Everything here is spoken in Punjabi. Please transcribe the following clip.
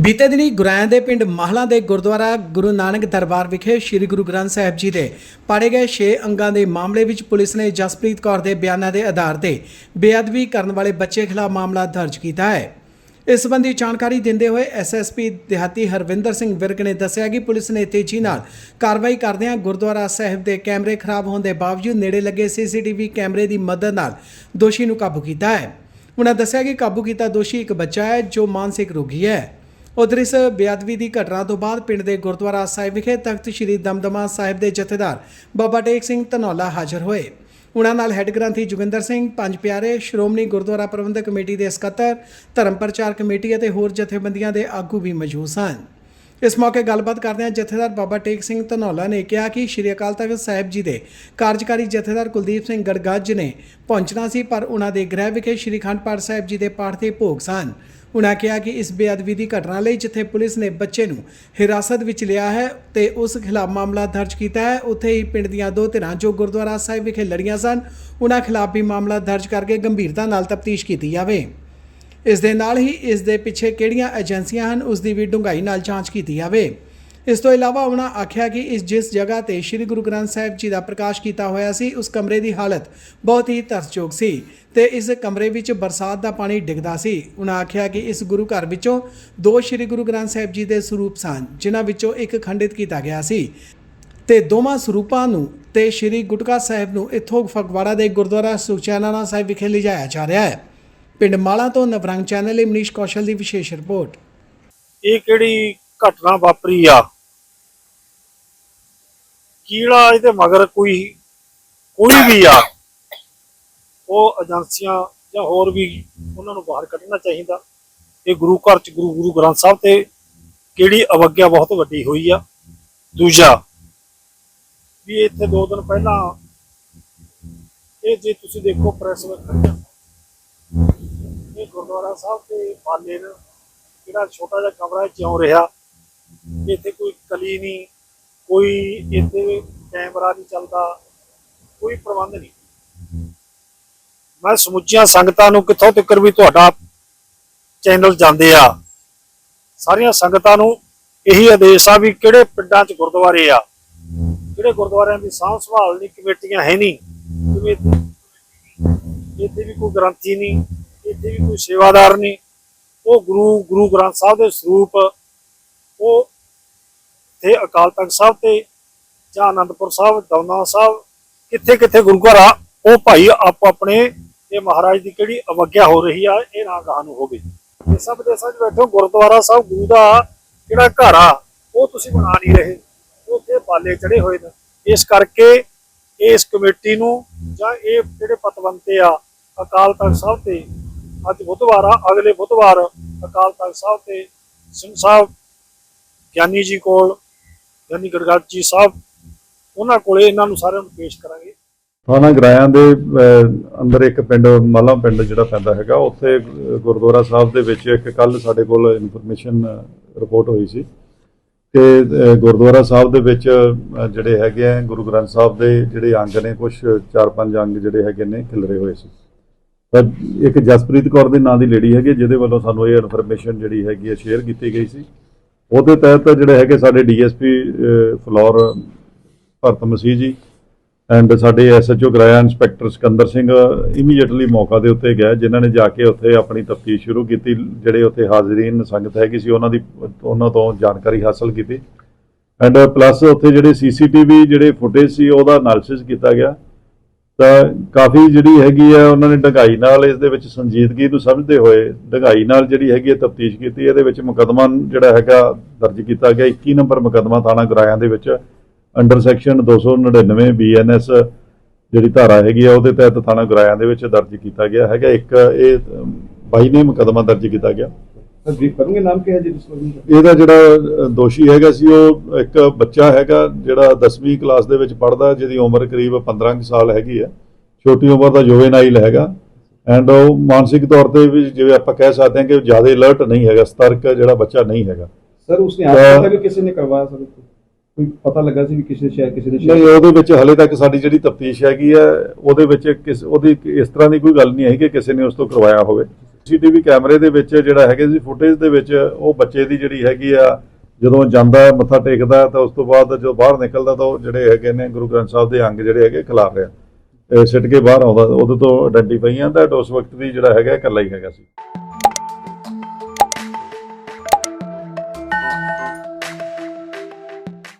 ਬੀਤੇ ਦਿਨੀ ਗੁਰਾਇਆਂ ਦੇ ਪਿੰਡ ਮਾਹਲਾ ਦੇ ਗੁਰਦੁਆਰਾ ਗੁਰੂ ਨਾਨਕ ਦਰਬਾਰ ਵਿਖੇ ਸ੍ਰੀ ਗੁਰੂ ਗ੍ਰੰਥ ਸਾਹਿਬ ਜੀ ਦੇ ਪਾੜੇ ਗਏ 6 ਅੰਗਾਂ ਦੇ ਮਾਮਲੇ ਵਿੱਚ ਪੁਲਿਸ ਨੇ ਜਸਪ੍ਰੀਤ ਕੌਰ ਦੇ ਬਿਆਨਾਂ ਦੇ ਆਧਾਰ ਤੇ ਬੇਅਦਬੀ ਕਰਨ ਵਾਲੇ ਬੱਚੇ ਖਿਲਾਫ ਮਾਮਲਾ ਦਰਜ ਕੀਤਾ ਹੈ। ਇਸ ਸੰਬੰਧੀ ਜਾਣਕਾਰੀ ਦਿੰਦੇ ਹੋਏ ਐਸਐਸਪੀ ਦਿਹਾਤੀ ਹਰਵਿੰਦਰ ਸਿੰਘ ਵਿਰਕ ਨੇ ਦੱਸਿਆ ਕਿ ਪੁਲਿਸ ਨੇ ਤੇਜ਼ੀ ਨਾਲ ਕਾਰਵਾਈ ਕਰਦਿਆਂ ਗੁਰਦੁਆਰਾ ਸਾਹਿਬ ਦੇ ਕੈਮਰੇ ਖਰਾਬ ਹੋਣ ਦੇ ਬਾਵਜੂਦ ਨੇੜੇ ਲੱਗੇ ਸੀਸੀਟੀਵੀ ਕੈਮਰੇ ਦੀ ਮਦਦ ਨਾਲ ਦੋਸ਼ੀ ਨੂੰ ਕਾਬੂ ਕੀਤਾ ਹੈ। ਉਹਨਾਂ ਦੱਸਿਆ ਕਿ ਕਾਬੂ ਕੀਤਾ ਦੋਸ਼ੀ ਇੱਕ ਬੱਚਾ ਹੈ ਜੋ ਮਾਨਸਿਕ ਰੋਗੀ ਹੈ। ਉਧਰ ਇਸ ਬੇਅਦਬੀ ਦੀ ਘਟਨਾ ਤੋਂ ਬਾਅਦ ਪਿੰਡ ਦੇ ਗੁਰਦੁਆਰਾ ਸਾਹਿਬ ਵਿਖੇ ਤਖਤ ਸ੍ਰੀ ਦਮਦਮਾ ਸਾਹਿਬ ਦੇ ਜਥੇਦਾਰ ਬਾਬਾ ਟੇਕ ਸਿੰਘ ਧਨੌਲਾ ਹਾਜ਼ਰ ਹੋਏ। ਉਨ੍ਹਾਂ ਨਾਲ ਹੈੱਡ ਗ੍ਰੰਥੀ ਜੋਗਿੰਦਰ ਸਿੰਘ, ਪੰਜ ਪਿਆਰੇ, ਸ਼੍ਰੋਮਣੀ ਗੁਰਦੁਆਰਾ ਪ੍ਰਬੰਧਕ ਕਮੇਟੀ ਦੇ ਸਕੱਤਰ, ਧਰਮ ਪ੍ਰਚਾਰ ਕਮੇਟੀ ਅਤੇ ਹੋਰ ਜਥੇਬੰਦੀਆਂ ਦੇ ਆਗੂ ਵੀ ਮੌਜੂਦ ਸਨ। ਇਸ ਮੌਕੇ ਗੱਲਬਾਤ ਕਰਦਿਆਂ ਜਥੇਦਾਰ ਬਾਬਾ ਟੇਕ ਸਿੰਘ ਧਨੌਲਾ ਨੇ ਕਿਹਾ ਕਿ ਸ਼੍ਰੀ ਅਕਾਲ ਤਖਤ ਸਾਹਿਬ ਜੀ ਦੇ ਕਾਰਜਕਾਰੀ ਜਥੇਦਾਰ ਕੁਲਦੀਪ ਸਿੰਘ ਗੜਗੱਜ ਨੇ ਪਹੁੰਚਣਾ ਸੀ, ਪਰ ਉਹਨਾਂ ਦੇ ਗ੍ਰਹਿ ਵਿਖੇ ਸ਼੍ਰੀ ਅਖੰਡ ਪਾਠ ਸਾਹਿਬ ਜੀ ਦੇ ਪਾਠ ਦੇ ਭੋਗ ਸਨ। ਉਨ੍ਹਾਂ ਕਿਹਾ ਕਿ ਇਸ ਬੇਅਦਬੀ ਦੀ ਘਟਨਾ ਲਈ ਜਿੱਥੇ ਪੁਲਿਸ ਨੇ ਬੱਚੇ ਨੂੰ ਹਿਰਾਸਤ ਵਿੱਚ ਲਿਆ ਹੈ ਤੇ ਉਸ ਖਿਲਾਫ ਮਾਮਲਾ ਦਰਜ ਕੀਤਾ ਹੈ, ਉੱਥੇ ਹੀ ਪਿੰਡ ਦੀਆਂ ਦੋ ਧਿਰਾਂ ਜੋ ਗੁਰਦੁਆਰਾ ਸਾਹਿਬ ਵਿਖੇ ਲੜੀਆਂ ਸਨ ਉਨ੍ਹਾਂ ਖਿਲਾਫ ਵੀ ਮਾਮਲਾ ਦਰਜ ਕਰਕੇ ਗੰਭੀਰਤਾ ਨਾਲ ਤਫਤੀਸ਼ ਕੀਤੀ ਜਾਵੇ। ਇਸ ਦੇ ਨਾਲ ਹੀ ਇਸ ਦੇ ਪਿੱਛੇ ਕਿਹੜੀਆਂ ਏਜੰਸੀਆਂ ਹਨ, ਉਸ ਦੀ ਵੀ ਡੂੰਘਾਈ ਨਾਲ ਜਾਂਚ ਕੀਤੀ ਜਾਵੇ। ਇਸ ਤੋਂ ਇਲਾਵਾ ਉਹਨਾਂ ਆਖਿਆ ਕਿ ਇਸ ਜਿਸ ਜਗ੍ਹਾ ਤੇ ਸ੍ਰੀ ਗੁਰੂ ਗ੍ਰੰਥ ਸਾਹਿਬ ਜੀ ਦਾ ਪ੍ਰਕਾਸ਼ ਕੀਤਾ ਹੋਇਆ ਸੀ, ਉਸ ਕਮਰੇ ਦੀ ਹਾਲਤ ਬਹੁਤ ਹੀ ਤਰਸਯੋਗ ਸੀ ਤੇ ਇਸ ਕਮਰੇ ਵਿੱਚ ਬਰਸਾਤ ਦਾ ਪਾਣੀ ਡਿੱਗਦਾ ਸੀ। ਉਹਨਾਂ ਆਖਿਆ ਕਿ ਇਸ ਗੁਰੂ ਘਰ ਵਿੱਚੋਂ ਦੋ ਸ੍ਰੀ ਗੁਰੂ ਗ੍ਰੰਥ ਸਾਹਿਬ ਜੀ ਦੇ ਸਰੂਪ ਸਨ, ਜਿਨ੍ਹਾਂ ਵਿੱਚੋਂ ਇੱਕ ਖੰਡਿਤ ਕੀਤਾ ਗਿਆ ਸੀ। ਤੇ ਦੋਵਾਂ ਸਰੂਪਾਂ ਨੂੰ ਤੇ ਸ੍ਰੀ ਗੁਟਕਾ ਸਾਹਿਬ ਨੂੰ ਇੱਥੋਂ ਫਗਵਾੜਾ ਦੇ ਗੁਰਦੁਆਰਾ ਸੁਖਚੈਨਾਨਾ ਸਾਹਿਬ ਵਿਖੇ ਲਿਜਾਇਆ ਜਾ ਰਿਹਾ ਹੈ। ਪਿੰਡ ਮਾਲਾ ਤੋਂ ਨਵਰੰਗ ਚੈਨਲ ਲਈ ਮਨੀਸ਼ ਕੌਸ਼ਲ ਦੀ ਵਿਸ਼ੇਸ਼ ਰਿਪੋਰਟ। ਇਹ ਕਿਹੜੀ ਘਟਨਾ ਵਾਪਰੀ ਆ? ਕੀੜਾ ਇਹਦੇ ਮਗਰ ਕੋਈ ਕੋਈ ਵੀ ਆ, ਉਹ ਏਜੰਸੀਆਂ ਜਾਂ ਹੋਰ ਵੀ ਉਹਨਾਂ ਨੂੰ ਬਾਹਰ ਕੱਢਣਾ ਚਾਹੀਦਾ। ਇਹ ਗੁਰੂ ਘਰ ਚ ਗੁਰੂ ਗੁਰੂ ਗ੍ਰੰਥ ਸਾਹਿਬ ਤੇ ਕਿਹੜੀ ਅਵਗਿਆ ਬਹੁਤ ਵੱਡੀ ਹੋਈ ਆ। ਦੂਜਾ, ਵੀ ਇੱਥੇ ਦੋ ਦਿਨ ਪਹਿਲਾਂ ਇਹ ਜੇ ਤੁਸੀਂ ਦੇਖੋ ਪ੍ਰੈਸ ਵਿੱਚ ਖੜਿਆ ਗੁਰਦੁਆਰਾ ਸਾਹਿਬ ਦੇ ਬਾਲੇ ਨੇ, ਜਿਹੜਾ ਛੋਟਾ ਜਿਹਾ ਕਮਰਾ ਜਿਉਂ ਰਿਹਾ, ਇੱਥੇ ਕੋਈ ਕਲੀ ਨਹੀਂ, ਕੋਈ ਇੱਥੇ ਕੈਮਰਾ ਨਹੀਂ ਚੱਲਦਾ, ਕੋਈ ਪ੍ਰਬੰਧ ਨਹੀਂ। ਮੈਂ ਸਮੁੱਚੀਆਂ ਸੰਗਤਾਂ ਨੂੰ ਕਿੱਥੋਂ ਤੱਕ ਵੀ ਤੁਹਾਡਾ ਚੈਨਲ ਜਾਂਦੇ ਆ, ਸਾਰੀਆਂ ਸੰਗਤਾਂ ਨੂੰ ਇਹੀ ਆਦੇਸ਼ ਆ ਵੀ ਕਿਹੜੇ ਪਿੰਡਾਂ 'ਚ ਗੁਰਦੁਆਰੇ ਆ, ਕਿਹੜੇ ਗੁਰਦੁਆਰਿਆਂ ਦੀ ਸਾਂਭ ਸੰਭਾਲ ਨਹੀਂ, ਕਮੇਟੀਆਂ ਹੈ ਨਹੀਂ ਜਿਵੇਂ ਇੱਥੇ ਵੀ ਕੋਈ ਗ੍ਰੰਥੀ ਨਹੀਂ ਇੱਥੇ ਵੀ ਕੋਈ ਸੇਵਾਦਾਰ ਨਹੀਂ। ਉਹ ਗੁਰੂ ਗੁਰੂ ਗ੍ਰੰਥ ਸਾਹਿਬ ਦੇ ਸਰੂਪ, ਉਹ ਤੇ ਅਕਾਲ ਤਖਤ ਸਾਹਿਬ ਤੇ ਜਾਂ ਆਨੰਦਪੁਰ ਸਾਹਿਬ ਦਮਦਮਾ ਸਾਹਿਬ ਕਿੱਥੇ ਕਿੱਥੇ ਗੁਰੂ ਘਰ ਆ ਉਹ ਭਾਈ ਆਪੋ ਆਪਣੇ ਇਹ ਮਹਾਰਾਜ ਦੀ ਕਿਹੜੀ ਅਵਗਿਆ ਹੋ ਰਹੀ ਆ, ਇਹ ਨਾ ਗਾਹ ਨੂੰ ਹੋਵੇ ਇਹ ਸਭ ਦੇਸਾਂ 'ਚ ਬੈਠੋ, ਗੁਰਦੁਆਰਾ ਸਾਹਿਬ, ਗੁਰੂ ਦਾ ਜਿਹੜਾ ਘਰ ਆ, ਉਹ ਤੁਸੀਂ ਬਣਾ ਨਹੀਂ ਰਹੇ। ਉੱਥੇ ਬਾਲੇ ਚੜੇ ਹੋਏ ਨੇ। ਇਸ ਕਰਕੇ ਇਸ ਕਮੇਟੀ ਨੂੰ ਜਾਂ ਇਹ ਜਿਹੜੇ ਪਤਵੰਤੇ ਆ ਅਕਾਲ ਤਖਤ ਸਾਹਿਬ ਤੇ ਅੱਜ ਬੁੱਧਵਾਰ ਆ, ਅਗਲੇ ਬੁੱਧਵਾਰ ਅਕਾਲ ਤਖਤ ਸਾਹਿਬ ਤੇ ਸਿੰਘ ਸਾਹਿਬ, ਗਿਆਨੀ ਜੀ ਕੋਲ, ਗਿਆਨੀ ਗੜਗੜ ਜੀ ਸਾਹਿਬ, ਉਹਨਾਂ ਕੋਲੇ ਇਹਨਾਂ ਨੂੰ ਸਾਰਿਆਂ ਨੂੰ ਪੇਸ਼ ਕਰਾਂਗੇ। ਥਾਣਾ ਗਰਾਇਆਂ ਦੇ ਅੰਦਰ ਇੱਕ ਪਿੰਡ, ਮਾਲਾ ਪਿੰਡ ਜਿਹੜਾ ਪੈਂਦਾ ਹੈਗਾ, ਉੱਥੇ ਗੁਰਦੁਆਰਾ ਸਾਹਿਬ ਦੇ ਵਿੱਚ ਇੱਕ ਕੱਲ ਸਾਡੇ ਕੋਲ ਇਨਫੋਰਮੇਸ਼ਨ ਰਿਪੋਰਟ ਹੋਈ ਸੀ ਕਿ ਗੁਰਦੁਆਰਾ ਸਾਹਿਬ ਦੇ ਵਿੱਚ ਜਿਹੜੇ ਹੈਗੇ ਆ, ਗੁਰੂ ਗ੍ਰੰਥ ਸਾਹਿਬ ਦੇ ਜਿਹੜੇ ਅੰਗ ਨੇ ਕੁਝ 4-5 ਅੰਗ ਜਿਹੜੇ ਹੈਗੇ ਨੇ ਖਿਲਰੇ ਹੋਏ ਸੀ। ਤਾਂ ਇੱਕ ਜਸਪ੍ਰੀਤ ਕੌਰ ਦੇ ਨਾਂ ਦੀ ਲੇਡੀ ਹੈਗੀ ਜਿਹਦੇ ਵੱਲੋਂ ਸਾਨੂੰ ਇਹ ਇਨਫੋਰਮੇਸ਼ਨ ਜਿਹੜੀ ਹੈਗੀ ਹੈ ਸ਼ੇਅਰ ਕੀਤੀ ਗਈ ਸੀ। ਉਹਦੇ ਤਹਿਤ ਜਿਹੜੇ ਹੈਗੇ ਸਾਡੇ DSP floor Bharat Masih ji and ਸਾਡੇ SHO Goraya inspector Sikandar Singh immediately ਮੌਕਾ ਦੇ ਉੱਤੇ ਗਿਆ ਜਿਨ੍ਹਾਂ ਨੇ ਜਾ ਕੇ ਉੱਥੇ ਆਪਣੀ ਤਫਤੀਸ਼ ਸ਼ੁਰੂ ਕੀਤੀ, ਜਿਹੜੇ ਉੱਥੇ ਹਾਜ਼ਰੀਨ ਸੰਗਤ ਹੈਗੀ ਸੀ, ਉਹਨਾਂ ਦੀ, ਉਹਨਾਂ ਤੋਂ ਜਾਣਕਾਰੀ ਹਾਸਲ ਕੀਤੀ। ਐਂਡ ਪਲੱਸ ਉੱਥੇ ਜਿਹੜੇ ਸੀਸੀਟੀਵੀ ਜਿਹੜੇ ਫੁਟੇਜ ਸੀ, ਉਹਦਾ ਐਨਾਲਿਸਿਸ ਕੀਤਾ ਗਿਆ। ਤਾਂ ਕਾਫੀ ਜਿਹੜੀ ਹੈਗੀ ਆ ਉਹਨਾਂ ਨੇ ਢੰਗਾਈ ਨਾਲ ਇਸ ਦੇ ਵਿੱਚ ਸੰਜੀਦਗੀ ਨੂੰ ਸਮਝਦੇ ਹੋਏ ਢੰਗਾਈ ਨਾਲ ਜਿਹੜੀ ਹੈਗੀ ਹੈ ਤਫਤੀਸ਼ ਕੀਤੀ। ਇਹਦੇ ਵਿੱਚ ਮੁਕੱਦਮਾ ਜਿਹੜਾ ਹੈਗਾ ਦਰਜ ਕੀਤਾ ਗਿਆ। 21 ਨੰਬਰ ਮੁਕੱਦਮਾ ਥਾਣਾ ਗਰਾਇਆਂ ਦੇ ਵਿੱਚ ਅੰਡਰ ਸੈਕਸ਼ਨ 299 ਬੀਐਨਐਸ ਜਿਹੜੀ ਧਾਰਾ ਹੈਗੀ ਆ ਉਹਦੇ ਤਹਿਤ ਥਾਣਾ ਗਰਾਇਆਂ ਦੇ ਵਿੱਚ ਦਰਜ ਕੀਤਾ ਗਿਆ ਹੈਗਾ। ਇੱਕ ਇਹ ਅਮ, ਬਾਈ ਨੇ ਮੁਕੱਦਮਾ ਦਰਜ ਕੀਤਾ ਗਿਆ। ਨਾਮ ਕੀ ਹੈ ਜੀ? ਇਹਦਾ ਜਿਹੜਾ ਦੋਸ਼ੀ ਹੈਗਾ ਸੀ ਉਹ ਇੱਕ ਬੱਚਾ ਹੈਗਾ ਜਿਹੜਾ 10ਵੀਂ ਕਲਾਸ ਦੇ ਵਿੱਚ ਪੜ੍ਹਦਾ ਜਿਹਦੀ ਉਮਰ ਕਰੀਬ 15 ਕੁ ਸਾਲ ਹੈਗੀ ਆ। ਛੋਟੀ ਉਮਰ ਦਾ ਜੁਵੇਨਾਈਲ ਹੈਗਾ। ਐਂਡ ਉਹ ਮਾਨਸਿਕ ਤੌਰ ਤੇ ਵੀ ਜਿਵੇਂ ਆਪਾਂ ਕਹਿ ਸਕਦੇ ਹਾਂ ਕਿ ਜ਼ਿਆਦਾ ਅਲਰਟ ਨਹੀਂ ਹੈਗਾ ਸਤਰਕ ਜਿਹੜਾ ਬੱਚਾ ਨਹੀਂ ਹੈਗਾ। ਸਰ ਉਸਨੇ ਆਪ ਕਿ ਕਿਸੇ ਨੇ ਕਰਵਾਇਆ ਸਰ ਕੋਈ ਪਤਾ ਲੱਗਾ ਸੀ ਵੀ ਕਿਸੇ ਸ਼ਾਇਦ ਕਿਸੇ ਨੇ ਨਹੀਂ ਉਹਦੇ ਵਿੱਚ ਹਲੇ ਤੱਕ ਸਾਡੀ ਜਿਹੜੀ ਤਫਤੀਸ਼ ਹੈਗੀ ਹੈ ਉਹਦੇ ਵਿੱਚ ਕਿਸ ਉਹਦੀ ਇਸ ਤਰ੍ਹਾਂ ਦੀ ਕੋਈ ਗੱਲ ਨਹੀਂ ਹੈ ਕਿ ਕਿਸੇ ਨੇ ਉਸ ਤੋਂ ਕਰਵਾਇਆ ਹੋਵੇ। ਸੀਸੀਟੀਵੀ ਕੈਮਰੇ ਦੇ ਵਿੱਚ ਜਿਹੜਾ ਹੈਗੇ ਸੀ ਫੁਟੇਜ ਦੇ ਵਿੱਚ ਉਹ ਬੱਚੇ ਦੀ ਜਿਹੜੀ ਹੈਗੀ ਆ ਜਦੋਂ ਜਾਂਦਾ ਹੈ, ਮੱਥਾ ਟੇਕਦਾ ਤਾਂ ਉਸ ਤੋਂ ਬਾਅਦ ਜਦੋਂ ਬਾਹਰ ਨਿਕਲਦਾ ਤਾਂ ਉਹ ਜਿਹੜੇ ਹੈਗੇ ਨੇ ਗੁਰੂ ਗ੍ਰੰਥ ਸਾਹਿਬ ਦੇ ਅੰਗ ਜਿਹੜੇ ਹੈਗੇ ਖਿਲਾਰ ਰਿਹਾ। ਸਿੱਟ ਕੇ ਬਾਹਰ ਆਉਂਦਾ ਉਹਦੇ ਤੋਂ ਆਇਡੈਂਟੀਫਾਈ ਆਂਦਾ ਉਸ ਵਕਤ ਵੀ ਜਿਹੜਾ ਹੈਗਾ ਇਕੱਲਾ ਹੀ ਹੈਗਾ ਸੀ।